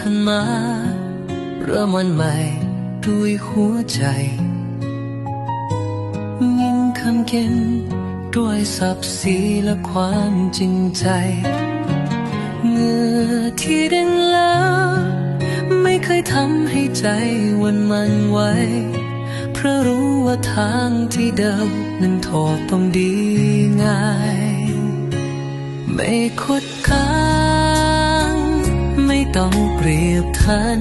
ทันมาเริ่มวันใหม่ด้วยหัวใจ ยิ่งคำเก็นด้วยศักดิ์ศรีและความจริงใจเหงื่อที่เด้งแล้ว ไม่เคยทำให้ใจวันมันไหวเพราะรู้ว่าทางที่เดิมนั้นโทษต้องดีง่าย ไม่คดค้าง ต้องเปรียบทัน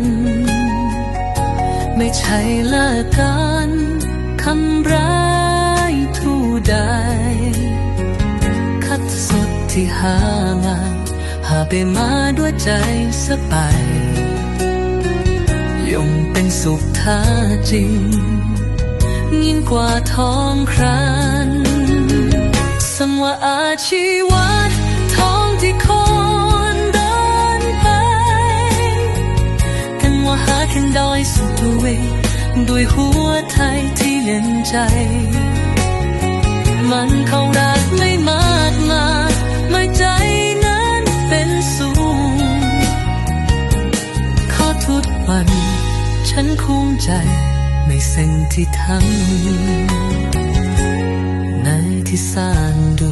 ไม่ใช่ละกันคำร้ายทู่ใด คัดสดที่หางาหาไปมาด้วยใจสบายยงเป็นสุขท้าจริง ยิ่งกว่าทองครันสมว่าอาชีวัต สุดทวีด้วยหัวไทยที่เล่นใจ มันเขารักไม่มากมาไม่ใจนั้นเป็นสูงขอทุกวัน ฉันคุ้มใจในสิ่งที่ทำในที่สร้างดู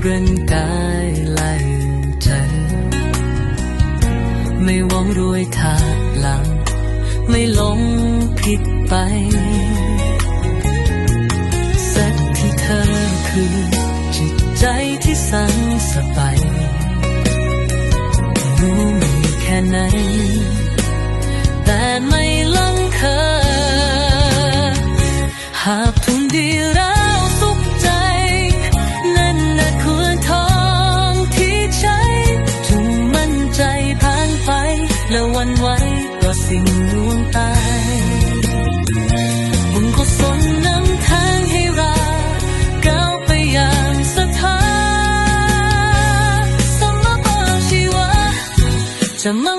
เรื่องกายแลใจ ไม่หวังรวยทาง ไม่หลงผิดไป สักที่เธอคือจิตใจที่สั่งสบายรู้มีแค่ไหน แต่ไม่ลังเคอหากทุนดีแล้วสุขใจนั่น จะมั่ง